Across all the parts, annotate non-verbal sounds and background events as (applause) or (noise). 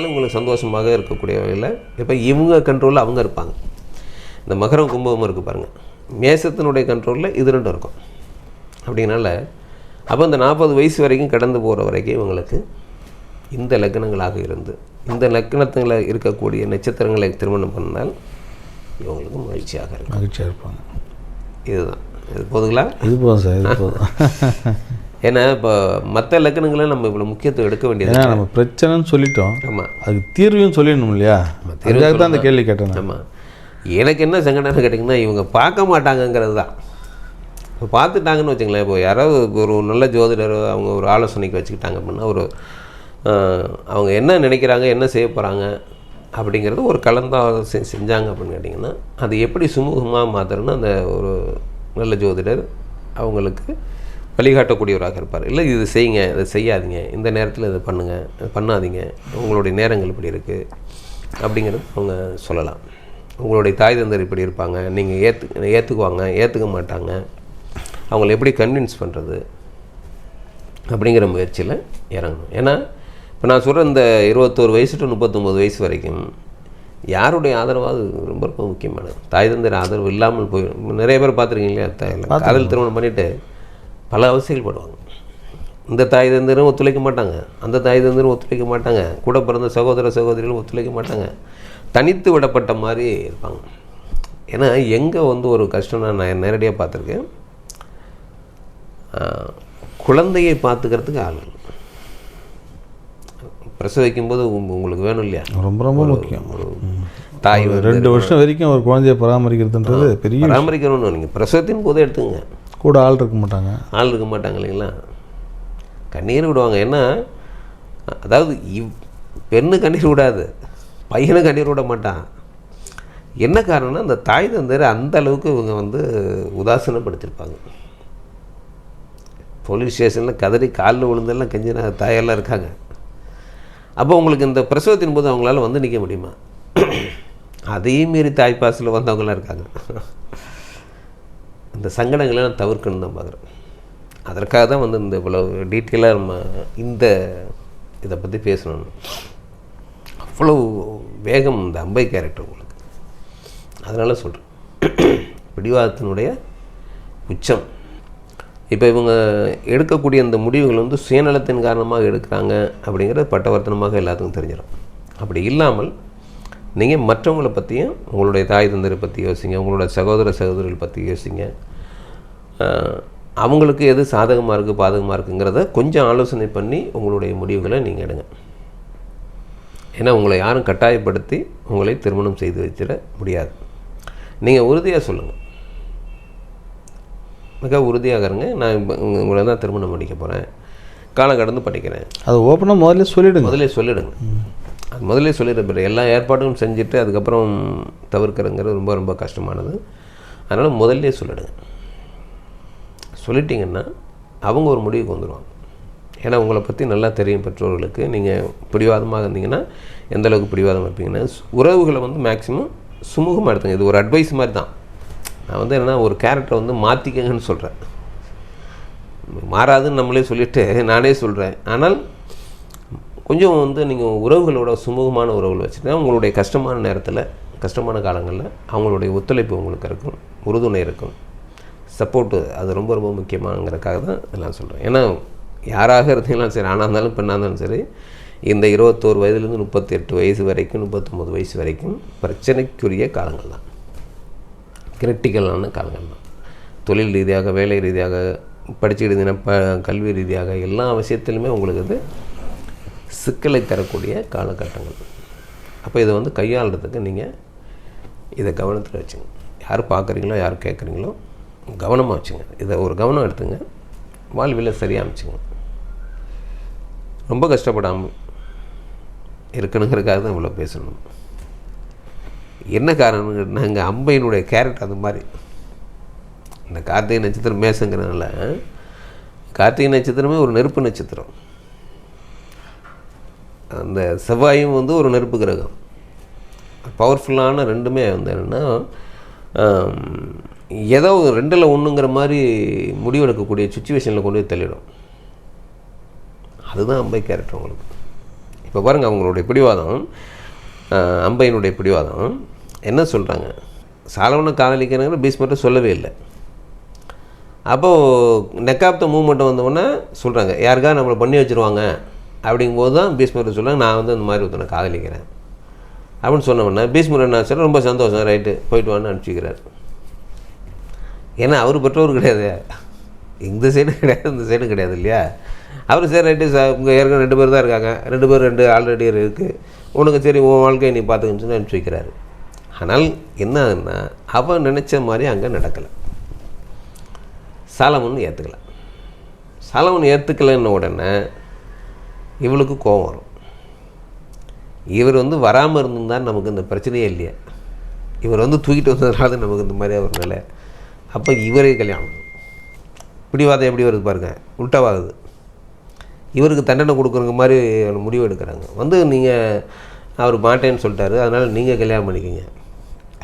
இருந்தாலும் உங்களுக்கு சந்தோஷமாக இருக்கக்கூடிய வகையில் இப்போ இவங்க கண்ட்ரோலில் அவங்க இருப்பாங்க. இந்த மகரம் கும்பமும் இருக்குது பாருங்கள் மேசத்தினுடைய கண்ட்ரோலில் இது ரெண்டும் இருக்கும். அப்படிங்கனால அப்போ இந்த நாற்பது வயசு வரைக்கும் கடந்து போகிற வரைக்கும் இவங்களுக்கு இந்த லக்னங்களாக இருந்து இந்த லக்னத்தில் இருக்கக்கூடிய நட்சத்திரங்களை திருமணம் பண்ணால் இவங்களுக்கு மகிழ்ச்சியாக இருக்கும். மகிழ்ச்சியாக இருப்பாங்க. இதுதான். இது போதுங்களா? இது போதும் சார் இது போதும். (laughs) ஏன்னா இப்போ மற்ற லக்கணங்களை நம்ம இவ்வளோ முக்கியத்துவம் எடுக்க வேண்டியது நம்ம பிரச்சனைன்னு சொல்லிட்டோம். ஆமாம் அதுக்கு தீர்வையும் சொல்லிடணும் இல்லையா? அதுக்காக தான் அந்த கேள்வி கேட்டேன். ஆமாம் எனக்கு என்ன சங்கடம்னு கேட்டிங்கன்னா இவங்க பார்க்க மாட்டாங்கங்கிறது தான். இப்போ பார்த்துட்டாங்கன்னு வச்சுங்களேன் இப்போ யாராவது ஒரு நல்ல ஜோதிடர் அவங்க ஒரு ஆலோசனைக்கு வச்சுக்கிட்டாங்க அப்படின்னா ஒரு அவங்க என்ன நினைக்கிறாங்க என்ன செய்ய போகிறாங்க அப்படிங்கிறது ஒரு கலந்தாலோசனை செஞ்சாங்க அப்படின்னு கேட்டிங்கன்னா அது எப்படி சுமூகமாக மாற்றுறன்னு அந்த ஒரு நல்ல ஜோதிடர் அவங்களுக்கு வழிகாட்டக்கூடியவராக இருப்பார். இல்லை இது செய்யுங்க இதை செய்யாதீங்க. இந்த நேரத்தில் இதை பண்ணுங்கள் இதை பண்ணாதீங்க. உங்களுடைய நேரங்கள் இப்படி இருக்குது அப்படிங்கிறது அவங்க சொல்லலாம். உங்களுடைய தாய் தந்தர் இப்படி இருப்பாங்க. நீங்கள் ஏற்று ஏற்றுக்குவாங்க ஏற்றுக்க மாட்டாங்க. அவங்கள எப்படி கன்வின்ஸ் பண்ணுறது அப்படிங்கிற முயற்சியில் இறங்கணும். ஏன்னா இப்போ நான் சொல்கிற இந்த இருபத்தோரு வயசு டு முப்பத்தொம்போது வயசு வரைக்கும் யாருடைய ஆதரவாக ரொம்ப ரொம்ப முக்கியமானது. தாய் தந்தர் ஆதரவு இல்லாமல் போய் நிறைய பேர் பார்த்துருக்கீங்க இல்லையா? த- காதல் திருமணம் பண்ணிவிட்டு பல அவசியங்கள் படுவாங்க. இந்த தாய் தந்தரும் ஒத்துழைக்க மாட்டாங்க. அந்த தாய் தந்தரும் ஒத்துழைக்க மாட்டாங்க. கூட பிறந்த சகோதர சகோதரிகளும் ஒத்துழைக்க மாட்டாங்க. தனித்து விடப்பட்ட மாதிரி இருப்பாங்க. ஏன்னா எங்கே வந்து ஒரு கஷ்டம் நான் நேரடியாக பார்த்துருக்கேன். குழந்தையை பார்த்துக்கிறதுக்கு ஆள் இல்லை. பிரசவிக்கும் போது உங்க- உங்களுக்கு வேணும் இல்லையா? ரொம்ப ரொம்ப முக்கியம். தாய் ரெண்டு வருஷம் வரைக்கும் ஒரு குழந்தைய பராமரிக்கிறதுன்றது பெரிய பராமரிக்கணும்னு நீங்கள் பிரசவத்தின் போதே எடுத்துங்க கூட ஆள் இருக்க மாட்டாங்க. ஆள் இருக்க மாட்டாங்க இல்லைங்களா? கண்ணீர் விடுவாங்க. ஏன்னா அதாவது இவ் பெண்ணு கண்ணீர் விடாது பையனும் கண்ணீர் விட மாட்டான். என்ன காரணம்னா அந்த தாய் தந்தர் அந்த அளவுக்கு இவங்க வந்து உதாசீனப்படுத்திருப்பாங்க. போலீஸ் ஸ்டேஷனில் கதறி காலில் விழுந்தெல்லாம் கெஞ்சின தாயெல்லாம் இருக்காங்க. அப்போ உங்களுக்கு இந்த பிரசவத்தின் போது அவங்களால வந்து நிற்க முடியுமா? அதையும் மீறி தாய்ப்பாசில் வந்தவங்களாம் இருக்காங்க. இந்த சங்கடங்களை நான் தவிர்க்கணும் தான் பார்க்குறேன். அதற்காக தான் வந்து இந்த இவ்வளோ டீட்டெயிலாக நம்ம இந்த இதை பற்றி பேசணும் அவ்வளோ வேகம் இந்த அம்பை கேரக்டர் உங்களுக்கு. அதனால் சொல்கிறேன் பிடிவாதத்தினுடைய உச்சம். இப்போ இவங்க எடுக்கக்கூடிய இந்த முடிவுகள் வந்து சுயநலத்தின் காரணமாக எடுக்கிறாங்க அப்படிங்கிறது பட்டவர்த்தனமாக எல்லாத்துக்கும் தெரிஞ்சிடும். அப்படி இல்லாமல் நீங்கள் மற்றவங்களை பற்றியும் உங்களுடைய தாய் தந்தரை பற்றி யோசிங்க உங்களோட சகோதர சகோதரிகள் பற்றி யோசிங்க. அவங்களுக்கு எது சாதகமாக இருக்குது பாதகமாக இருக்குங்கிறத கொஞ்சம் ஆலோசனை பண்ணி உங்களுடைய முடிவுகளை நீங்கள் எடுங்க. ஏன்னா உங்களை யாரும் கட்டாயப்படுத்தி உங்களை திருமணம் செய்து வச்சிட முடியாது. நீங்கள் உறுதியாக சொல்லுங்கள் மிக உறுதியாக இருங்க. நான் உங்களை தான் திருமணம் பண்ணிக்க போகிறேன் காலம் கடந்து படிக்கிறேன். அது ஓப்பனாக முதல்ல சொல்லிடுங்க. முதல்ல சொல்லிடுங்க. அது முதல்ல சொல்லிடுற எல்லா ஏற்பாடும் செஞ்சுட்டு அதுக்கப்புறம் தவிர்க்கிறதுங்கிறது ரொம்ப ரொம்ப கஷ்டமானது. அதனால் முதல்ல சொல்லிடுங்க. சொல்லிட்டீங்கன்னா அவங்க ஒரு முடிவுக்கு வந்துடுவாங்க ஏன்னா உங்களை பற்றி நல்லா தெரியும் பெற்றோர்களுக்கு. நீங்கள் பிடிவாதமாக இருந்தீங்கன்னா எந்த அளவுக்கு பிடிவாதமாக இருப்பீங்கன்னா உறவுகளை வந்து மேக்ஸிமம் சுமூகமாக எடுத்துங்க. இது ஒரு அட்வைஸ் மாதிரி தான். நான் வந்து என்னென்னா ஒரு கேரக்டரை வந்து மாற்றிக்கங்கன்னு சொல்கிறேன் மாறாதுன்னு நம்மளே சொல்லிட்டு நானே சொல்கிறேன் ஆனால் கொஞ்சம் வந்து நீங்கள் உறவுகளோட சுமூகமான உறவுகள் வச்சுட்டா உங்களுடைய கஷ்டமான நேரத்தில் கஷ்டமான காலங்களில் அவங்களுடைய ஒத்துழைப்பு உங்களுக்கு இருக்கும். உறுதுணை இருக்கும். சப்போர்ட்டு அது ரொம்ப ரொம்ப முக்கியமானங்கிறதுக்காக தான் இதெல்லாம் சொல்கிறேன் ஏன்னா யாராக இருந்தீங்களும் சரி ஆணாக இருந்தாலும் பெண்ணாக இருந்தாலும் சரி இந்த இருபத்தோரு வயதுலேருந்து முப்பத்தி எட்டு வயசு வரைக்கும் முப்பத்தொம்போது வயசு வரைக்கும் பிரச்சனைக்குரிய காலங்கள் தான். கிரிட்டிக்கலான காலங்கள் தான். தொழில் ரீதியாக வேலை ரீதியாக படிச்சுக்கிட்டு இருந்தீங்கன்னா ப கல்வி ரீதியாக எல்லா விஷயத்திலுமே உங்களுக்கு இது சிக்கலை தரக்கூடிய காலகட்டங்கள். அப்போ இதை வந்து கையாளுறதுக்கு நீங்கள் இதை கவனத்தில் வச்சுங்க. யார் பார்க்குறீங்களோ யார் கேட்குறீங்களோ கவனமாக வச்சுங்க. இதை ஒரு கவனம் எடுத்துங்க. வாழ்வில் சரியாக அமைச்சுங்க. ரொம்ப கஷ்டப்படாமல் இருக்கணுங்கிறதுக்காக தான் இவ்வளோ பேசணும். என்ன காரணம் நாங்கள் அம்பையினுடைய கேரக்டர் அது மாதிரி. இந்த கார்த்திகை நட்சத்திரம் மேசங்கிறதுனால கார்த்திகை நட்சத்திரமே ஒரு நெருப்பு நட்சத்திரம். அந்த செவ்வாயும் வந்து ஒரு நெருப்பு கிரகம். பவர்ஃபுல்லான ரெண்டுமே வந்து என்னென்னா ஏதோ ரெண்டில் ஒன்றுங்கிற மாதிரி முடிவெடுக்கக்கூடிய சுச்சுவேஷனில் கொண்டு போய் தள்ளிடும். அதுதான் அம்பை கேரக்டர் உங்களுக்கு. இப்போ பாருங்கள் அவங்களுடைய பிடிவாதம் அம்பையினுடைய பிடிவாதம். என்ன சொல்கிறாங்க சாலவனை காதலிக்கிறங்கிற பீஸ்மர்ட்ட சொல்லவே இல்லை. அப்போது நெக்காப்த மூவ்மெண்ட் வந்தவொன்னே சொல்கிறாங்க யாருக்கா நம்மளை பண்ணி வச்சுருவாங்க. அப்படிங்கும்போது தான் பீஸ்மர் சொல்கிறாங்க நான் வந்து இந்த மாதிரி ஒருத்தனை காதலிக்கிறேன். அப்படின்னு சொன்னவொடனே பீஸ்மர் என்ன சொல்ல ரொம்ப சந்தோஷம் ரைட்டு போயிட்டு வான்னு அனுப்பிச்சிக்கிறார். ஏன்னா அவர் பெற்றோர் கிடையாது. இந்த சைடும் கிடையாது இந்த சைடும் கிடையாது இல்லையா? அவர் சரி ரைட்டு சார் உங்கள் ஏற்கனவே ரெண்டு பேர் தான் இருக்காங்க. ரெண்டு பேர் ரெண்டு ஆல்ரெடி இருக்குது உனக்கு சரி உன் வாழ்க்கையை நீ பார்த்துக்கன்னு சொல்லி அனுப்பிச்சி வைக்கிறாரு. ஆனால் என்ன ஆகுதுன்னா அவன் நினச்ச மாதிரி அங்கே நடக்கலை. சாலமன் ஏற்றுக்கலை சாலமன் ஏற்றுக்கலைன்ன உடனே இவளுக்கு கோபம் வரும். இவர் வந்து வராமல் இருந்தால் நமக்கு இந்த பிரச்சனையே இல்லையா. இவர் வந்து தூக்கிட்டு வந்ததுனால நமக்கு இந்த மாதிரி ஒரு நிலை அப்போ இவரே கல்யாணம் பிடிவாதம் எப்படி வருது பாருங்க உல்ட்டாவாகுது இவருக்கு தண்டனை கொடுக்குறங்க மாதிரி முடிவு எடுக்கிறாங்க. வந்து நீங்கள் அவர் மாட்டேன்னு சொல்லிட்டாரு அதனால் நீங்கள் கல்யாணம் பண்ணிக்கிங்க.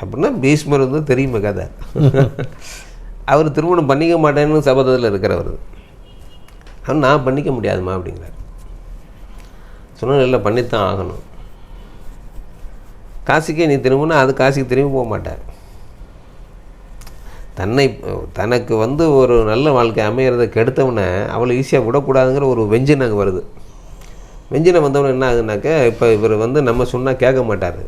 அப்படின்னா பீஷ்மர் வந்து தெரியுமே கதை. (laughs) அவர் திருமணம் பண்ணிக்க மாட்டேன்னு சபதத்தில் இருக்கிறவர். ஆனால் நான் பண்ணிக்க முடியாதுமா அப்படிங்கிறார். சொன்னால் இல்லை பண்ணித்தான் ஆகணும். காசிக்கே நீ திரும்பினா அது காசிக்கு திரும்பி போக மாட்டார். தன்னை தனக்கு வந்து ஒரு நல்ல வாழ்க்கை அமையிறதை கெடுத்தவனை அவளை ஈஸியாக விடக்கூடாதுங்கிற ஒரு அங்கே வருது. வெஞ்சினை வந்தவன என்ன ஆகுதுனாக்க இப்போ இவர் வந்து நம்ம சொன்னால் கேட்க மாட்டார்.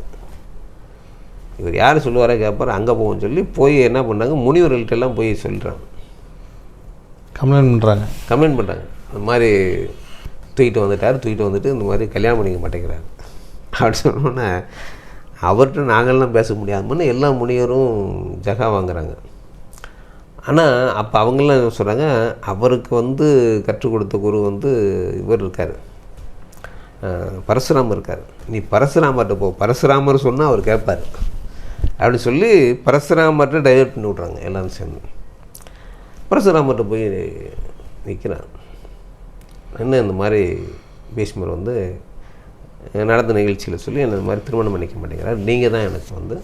இவர் யார் சொல்லுவாரோ கேட்பார் அங்கே போவோம்னு சொல்லி போய் என்ன பண்ணாங்க முனிவர்கள்ட்ட எல்லாம் போய் சொல்கிறாங்க கம்ப்ளைண்ட் பண்ணுறாங்க கம்ப்ளைண்ட் பண்ணுறாங்க இந்த மாதிரி தூக்கிட்டு வந்துட்டார் தூக்கிட்டு வந்துட்டு இந்த மாதிரி கல்யாணம் பண்ணிக்க மாட்டேங்கிறார். அப்படி சொன்னோன்னே அவர்கிட்ட நாங்கள்லாம் பேச முடியாதுன்னு எல்லா முனிவரும் ஜகா வாங்குறாங்க. ஆனால் அப்போ அவங்களாம் சொல்கிறாங்க அவருக்கு வந்து கற்றுக் கொடுத்த குரு வந்து இவர் இருக்கார். பரசுராமர் இருக்கார். நீ பரசுராமர்கிட்ட போ. பரசுராமர் சொன்னால் அவர் கேட்பார் அப்படி சொல்லி பரசுராமர்கிட்ட டைவர்ட் பண்ணி விட்றாங்க எல்லாரும் சேர்ந்து. பரசுராமர்கிட்ட போய் நிற்கிறான் என்ன இந்த மாதிரி பீஷ்மர் வந்து நடந்த நிகழ்ச்சியில் சொல்லி என்ன இந்த மாதிரி திருமணம் பண்ணிக்க மாட்டேங்கிறார். நீங்கள் தான் எனக்கு வந்து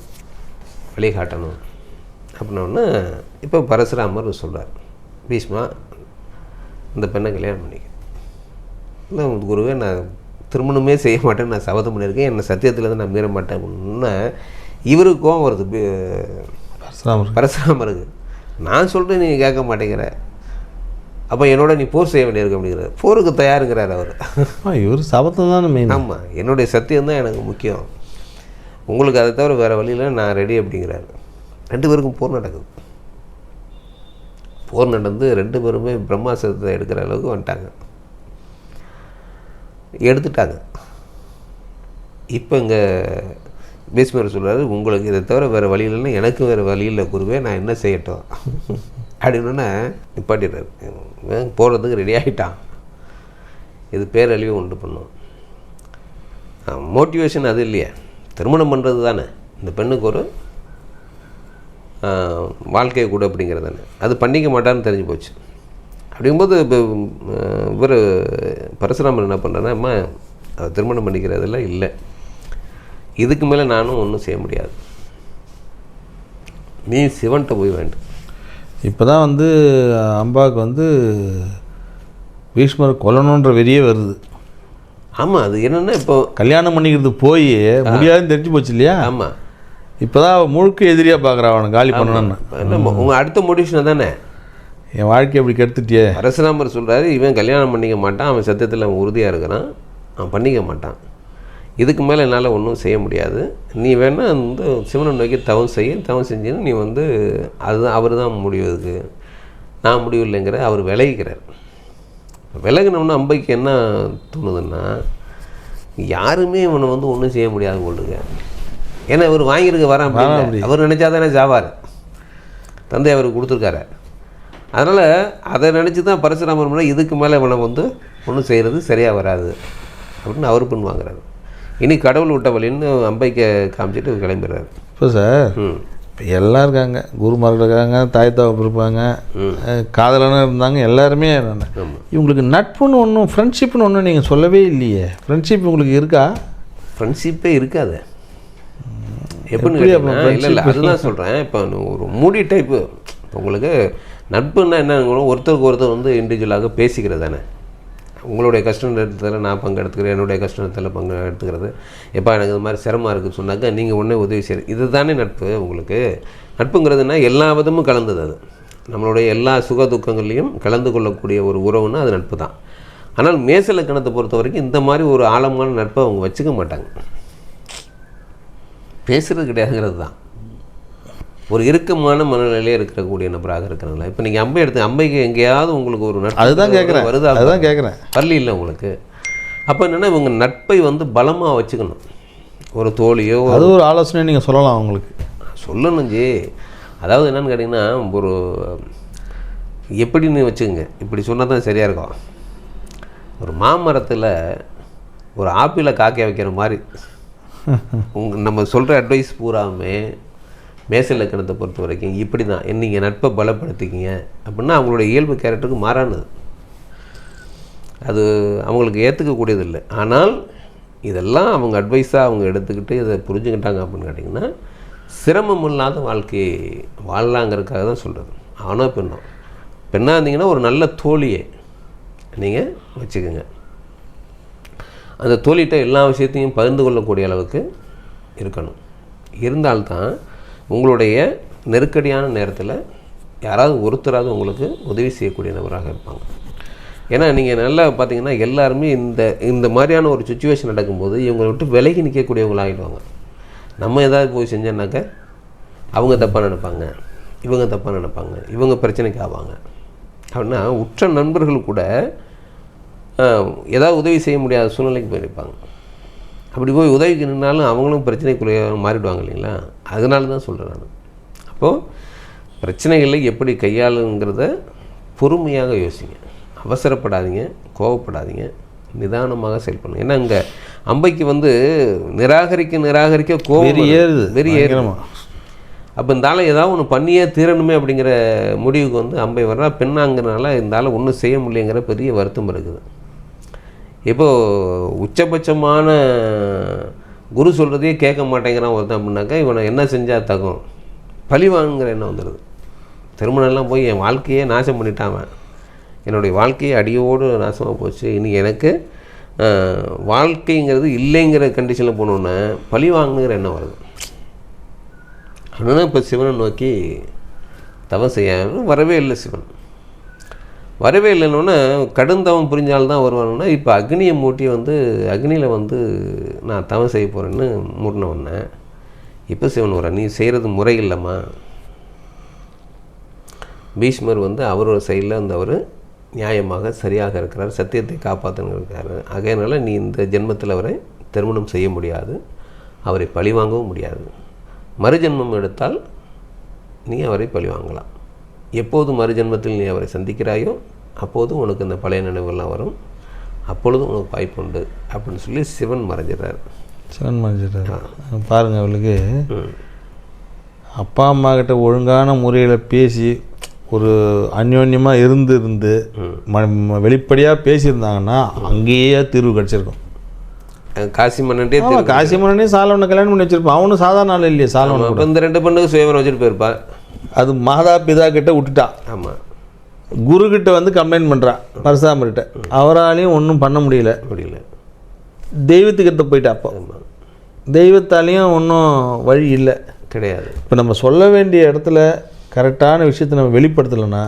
வழிகாட்டணும். அப்படின்னோடனே இப்போ பரசுராமர் சொல்கிறார் பீஷ்மா இந்த பெண்ணை கல்யாணம் பண்ணிக்க. இல்லை குருவே நான் திருமணமே செய்ய மாட்டேன் நான் சபதம் பண்ணியிருக்கேன் என்னை சத்தியத்தில் இருந்து நான் மீற மாட்டேன் அப்படின்னா இவருக்கு கோவம் வருது பரசுராமர் பரசுராமருக்கு. நான் சொல்கிறேன் நீ கேட்க மாட்டேங்கிற. அப்போ என்னோட நீ போர் செய்ய வேண்டியிருக்கு அப்படிங்கிறார். போருக்கு தயாருங்கிறார் அவர். இவர் சபத்தம் தானே ஆமாம் என்னுடைய சத்தியம் தான் எனக்கு முக்கியம். உங்களுக்கு அதை தவிர வேறு வழியில் நான் ரெடி அப்படிங்கிறாரு. ரெண்டு பேருக்கும் போர் நடக்குது. போர் நடந்து ரெண்டு பேருமே பிரம்மாசத்தை எடுக்கிற அளவுக்கு வந்துட்டாங்க. எடுத்துட்டாங்க. இப்போ இங்கே பீஸ்மர் சொல்கிறார் உங்களுக்கு இதை தவிர வேறு வழி இல்லைன்னா எனக்கு வேறு வழி இல்லை குருவே நான் என்ன செய்யட்டும்? அப்படின்னா நிப்பாட்டிடுறாரு. போகிறதுக்கு ரெடி ஆகிட்டான் இது பேரழிவை உண்டு பண்ணும். மோட்டிவேஷன் அது இல்லையா. திருமணம் பண்ணுறது தானே. இந்த பெண்ணுக்கு ஒரு ஆ, வாழ்க்கை கூட அப்படிங்கிறது அது பண்ணிக்க மாட்டான்னு தெரிஞ்சு போச்சு. அப்படிங்கும்போது இப்போ இவர் பரசுராமர் என்ன பண்ணுறேன்னா அம்மா அவ திருமணம் பண்ணிக்கிறதெல்லாம் இல்லை. இதுக்கு மேலே நானும் ஒன்றும் செய்ய முடியாது. நீ சிவன்கிட்ட போய் வேண்டும் இப்போ தான் வந்து அம்பாவுக்கு வந்து பீஷ்மரை கொல்லணுன்ற வெறியே வருது. ஆமாம் அது என்னென்னா இப்போ கல்யாணம் பண்ணிக்கிறது போய் முடியாதுன்னு தெரிஞ்சு போச்சு இல்லையா? ஆமாம் இப்போ தான் முழுக்க எதிரியாக பார்க்குறான் அவனை காலி பண்ணணும்னு. உங்கள் அடுத்த மோட்டிவேஷன் தானே என் வாழ்க்கையை அப்படி கெடுத்துட்டியே. பரசுராமர் சொல்கிறாரு இவன் கல்யாணம் பண்ணிக்க மாட்டான் அவன் சத்தியத்தில் அவன் உறுதியாக இருக்கிறான் அவன் பண்ணிக்க மாட்டான். இதுக்கு மேலே என்னால் ஒன்றும் செய்ய முடியாது. நீ வேணால் வந்து சிவனை நோக்கி தவம் செய்ய தவம் செஞ்சீன்னு நீ வந்து அதுதான் அவர் தான் முடிவு இதுக்கு. நான் முடிவு இல்லைங்கிற அவர் விலகிக்கிறார். விலகினோம்னா அம்பைக்கு என்ன தோணுதுன்னா யாருமே இவனை வந்து ஒன்றும் செய்ய முடியாது போலுங்க ஏன்னா இவர் வாங்கியிருக்க வரான் அப்படி வரான் இல்லை. அப்படி. அவர் நினச்சா தானே ஜாவார். தந்தை அவருக்கு கொடுத்துருக்காரு. அதனால் அதை நினச்சி தான் பரசுராமர் முன்னாடி இதுக்கு மேலே இவனை வந்து ஒன்றும் செய்கிறது சரியாக வராது அப்படின்னு அவர் பின் வாங்குறாரு இனி கடவுள் விட்ட வழின்னு அம்பைக்க காமிச்சிட்டு கிளம்பிடுறாரு. இப்போ சார் இப்போ எல்லாம் இருக்காங்க. குருமார்கள் இருக்காங்க தாய் தாவப்பு இருப்பாங்க. அஹ் காதலனும் இருந்தாங்க எல்லாருமே இவங்களுக்கு நட்புன்னு ஒன்றும் ஃப்ரெண்ட்ஷிப்னு ஒன்றும் நீங்கள் சொல்லவே இல்லையே. ஃப்ரெண்ட்ஷிப் உங்களுக்கு இருக்கா? ஃப்ரெண்ட்ஷிப்பே இருக்காது. எப்படின்னு இல்லை இல்லை அதுதான் சொல்கிறேன் இப்போ ஒரு மூடி டைப்பு இப்போ உங்களுக்கு நட்புன்னா என்ன ஒருத்தருக்கு ஒருத்தர் வந்து இண்டிவிஜுவலாக பேசிக்கிறது தானே. உங்களுடைய கஷ்ட நேரத்தில் நான் பங்கு எடுத்துக்கிறேன் என்னுடைய கஷ்ட நேரத்தில் பங்கு எடுத்துக்கிறது எப்போ எனக்கு இது மாதிரி சிரமம் இருக்குன்னு சொன்னாக்கா நீங்கள் உடனே உதவி செய்ய இது தானே நட்பு உங்களுக்கு. நட்புங்கிறதுனா எல்லா விதமும் கலந்தது அது. நம்மளுடைய எல்லா சுக துக்கங்கள்லையும் கலந்து கொள்ளக்கூடிய ஒரு உறவுன்னா அது நட்பு தான் ஆனால் மேசலக்கணத்தை பொறுத்த வரைக்கும் இந்த மாதிரி ஒரு ஆழமான நட்பை அவங்க வச்சுக்க மாட்டாங்க. பேசுறது கிடையாதுங்கிறது தான். ஒரு இறுக்கமான மனநிலையிலே இருக்கக்கூடிய நபராக இருக்கிறாங்களா? இப்போ நீங்கள் அம்பை எடுத்து அம்பைக்கு எங்கேயாவது உங்களுக்கு ஒரு நட்பு அதுதான் கேட்குறேன் வருதா? அதுதான் கேட்குறேன் பள்ளி இல்லை உங்களுக்கு. அப்போ என்னென்னா இவங்க நட்பை வந்து பலமாக வச்சுக்கணும். ஒரு தோழியோ அது ஒரு ஆலோசனை நீங்கள் சொல்லலாம் அவங்களுக்கு. சொல்லணும் ஜி. அதாவது என்னன்னு கேட்டிங்கன்னா ஒரு எப்படின்னு வச்சுக்கோங்க. இப்படி சொன்னால் தான் சரியாக இருக்கும். ஒரு மாமரத்தில் ஒரு ஆப்பிளை காக்க வைக்கிற மாதிரி உங்க நம்ம சொல்கிற அட்வைஸ் பூராமே மேசல் இலக்கணத்தை பொறுத்த வரைக்கும் இப்படி தான் நீங்கள் நட்பை பலப்படுத்திக்கிங்க அப்படின்னா அவங்களோட இயல்பு கேரக்டருக்கு மாறானது. அது அவங்களுக்கு ஏற்றுக்கக்கூடியது இல்லை ஆனால் இதெல்லாம் அவங்க அட்வைஸாக அவங்க எடுத்துக்கிட்டு இதை புரிஞ்சுக்கிட்டாங்க அப்படின்னு கேட்டிங்கன்னா சிரமம் இல்லாத வாழ்க்கையை வாழலாங்கிறதுக்காக தான் சொல்கிறது ஆணோ பெண்ணோ. பெண்ணாக இருந்தீங்கன்னா ஒரு நல்ல தோழியை நீங்கள் வச்சுக்கோங்க. அந்த தோழிகிட்ட எல்லா விஷயத்தையும் பகிர்ந்து கொள்ளக்கூடிய அளவுக்கு இருக்கணும். இருந்தால்தான் உங்களுடைய நெருக்கடியான நேரத்தில் யாராவது ஒருத்தராவது உங்களுக்கு உதவி செய்யக்கூடிய நபராக இருப்பாங்க. ஏன்னா நீங்கள் நல்லா பார்த்தீங்கன்னா எல்லாருமே இந்த இந்த மாதிரியான ஒரு சுச்சுவேஷன் நடக்கும்போது இவங்களை விட்டு விலகி நிற்கக்கூடியவங்களாகிடுவாங்க நம்ம ஏதாவது போய் செஞ்சோன்னாக்க அவங்க தப்பாக நினைப்பாங்க இவங்க தப்பாக நினைப்பாங்க இவங்க பிரச்சனைக்கு ஆவாங்க. அப்படின்னா உற்ற நண்பர்கள் கூட ஏதாவது உதவி செய்ய முடியாத சூழ்நிலைக்கு போயிருப்பாங்க. அப்படி போய் உதவிக்கு நின்னாலும் அவங்களும் பிரச்சனைக்குரிய மாறிடுவாங்க இல்லைங்களா? அதனால தான் சொல்கிறேன் நான். அப்போது பிரச்சனைகளை எப்படி கையாளுங்கிறத பொறுமையாக யோசிங்க. அவசரப்படாதீங்க கோவப்படாதீங்க நிதானமாக செயல்படணும் ஏன்னா இங்கே அம்பைக்கு வந்து நிராகரிக்க நிராகரிக்க கோவம். ஏறுது. வெறி பயங்கரமா. அப்போ இந்த ஆளை ஏதாவது ஒன்று பண்ணியே தீரணுமே அப்படிங்கிற முடிவுக்கு வந்து அம்பை வர்றா பெண்ணாங்கிறனால இந்த ஆளை ஒன்றும் செய்ய முடியலைங்கிற பெரிய வருத்தம் இருக்குது. இப்போது உச்சபட்சமான குரு சொல்கிறதையே கேட்க மாட்டேங்கிறான் ஒருத்தன் அப்படின்னாக்கா இவனை என்ன செஞ்சால் தகும்? பழி வாங்குங்கிற எண்ணம் வந்துடுது திருமணம்லாம் போய் என் வாழ்க்கையே நாசம் பண்ணிட்டான் என்னுடைய வாழ்க்கையே அடியோடு நாசமாக போச்சு. இன்னைக்கு எனக்கு வாழ்க்கைங்கிறது இல்லைங்கிற கண்டிஷனில் போனோன்னே பழி வாங்குங்கிற எண்ணம் வருது. அதனால் இப்போ சிவனை நோக்கி தவம் செய்ய வரவே இல்லை சிவன். வரவே இல்லைன்னொன்னே கடுந்தவன் புரிஞ்சால்தான் வருவானுன்னா இப்போ அக்னியை மூட்டி வந்து அக்னியில் வந்து நான் தவம் செய்ய போகிறேன்னு மூட்டின உடனே இப்போ சிவன் வர நீ செய்கிறது முறை இல்லைம்மா. பீஷ்மர் வந்து அவரோட சைடில் வந்து அவர் நியாயமாக சரியாக இருக்கிறார் சத்தியத்தை காப்பாற்றுன்னு இருக்கார் அதனால் நீ இந்த ஜென்மத்தில் அவரை திருமணம் செய்ய முடியாது அவரை பழிவாங்கவும் முடியாது. மறுஜென்மம் எடுத்தால் நீ அவரை பழிவாங்கலாம். எப்போது மறுஜென்மத்தில் நீ அவரை சந்திக்கிறாயோ அப்போதும் உனக்கு இந்த பழைய நினைவுகள்லாம் வரும். அப்பொழுதும் உனக்கு வாய்ப்பு உண்டு அப்படின்னு சொல்லி சிவன் மறைஞ்சிடுறார். சிவன் மறைஞ்சிட்டார் பாருங்க அவளுக்கு. அப்பா அம்மா கிட்ட ஒழுங்கான முறையில் பேசி ஒரு அந்யோன்யமாக இருந்து இருந்து ம வெளிப்படையாக பேசியிருந்தாங்கன்னா அங்கேயே தீர்வு கிடச்சிருக்கும். காசி மன்னன்ட்டே ஆமாம் காசி மன்னனே சாலவனை கல்யாணம் பண்ணி வச்சிருப்பான் அவனும் சாதாரண ஆள் இல்லையே சாலவன் இந்த ரெண்டு பெண்ணுக்கு சுயவரம் வச்சுட்டு போயிருப்பா. அது மாதா பிதா கிட்ட விட்டுட்டா. ஆமாம் குரு கிட்ட வந்து கம்ப்ளைண்ட் பண்ணுறான் பரசுராமர்கிட்ட அவராலையும் ஒன்றும் பண்ண முடியல. முடியல. தெய்வத்துக்கிட்ட போயிட்டா அப்போ. தெய்வத்தாலையும் ஒன்றும் வழி இல்லை. கிடையாது. இப்போ நம்ம சொல்ல வேண்டிய இடத்துல கரெக்டான விஷயத்தை நம்ம வெளிப்படுத்தலைன்னா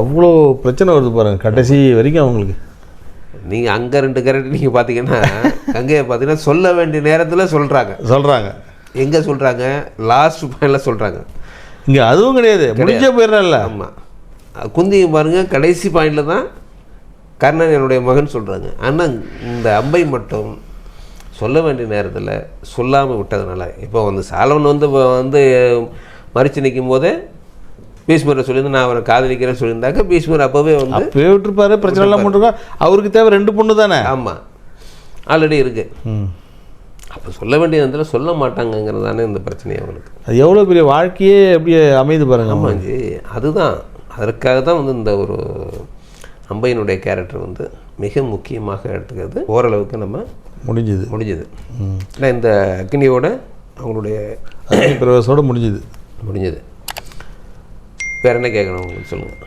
எவ்வளோ பிரச்சனை வருது பாருங்க கடைசி வரைக்கும் அவங்களுக்கு. நீங்கள் அங்கே ரெண்டு கேரக்டர் நீங்கள் பார்த்தீங்கன்னா அங்கே பார்த்தீங்கன்னா சொல்ல வேண்டிய நேரத்தில் சொல்கிறாங்க சொல்கிறாங்க எங்கே சொல்கிறாங்க லாஸ்ட் பாயிண்டில் சொல்கிறாங்க இங்கே அதுவும் கிடையாது. முடிஞ்ச போயிடுறல்ல ஆமாம் குந்தியும் பாருங்கள் கடைசி பாயிண்டில் தான் கர்ணன் என்னுடைய மகன் சொல்கிறாங்க ஆனால் இந்த அம்பை மட்டும் சொல்ல வேண்டிய நேரத்தில் சொல்லாமல் விட்டதுனால இப்போ வந்து சாலவன் வந்து இப்போ வந்து மறித்து நிற்கும் போதே பீஷ்மரை சொல்லியிருந்து நான் அவரை காதலிக்கிறேன்னு சொல்லியிருந்தாக்க பீஷ்மர் அப்போவே வந்து அப்பவே விட்டுருப்பாரு. பிரச்சனை எல்லாம் பண்ணிருக்கா அவருக்கு தேவை ரெண்டு பொண்ணு தானே? ஆமாம் ஆல்ரெடி இருக்குது ம். அப்போ சொல்ல வேண்டிய நேரத்தில் சொல்ல மாட்டாங்கங்கிறது தானே இந்த பிரச்சனை அவங்களுக்கு. அது எவ்வளோ பெரிய வாழ்க்கையே எப்படி அமைது பாருங்க. ஆமாஞ்சி அதுதான். அதற்காக தான் வந்து இந்த ஒரு அம்பையனுடைய கேரக்டர் வந்து மிக முக்கியமாக எடுத்துக்கிறது. ஓரளவுக்கு நம்ம முடிஞ்சுது. முடிஞ்சது. ஏன்னா இந்த அக்னியோட அவங்களுடைய பிரவேசோட முடிஞ்சுது. முடிஞ்சது. வேற என்ன கேட்கணும் உங்களுக்கு சொல்லுங்கள்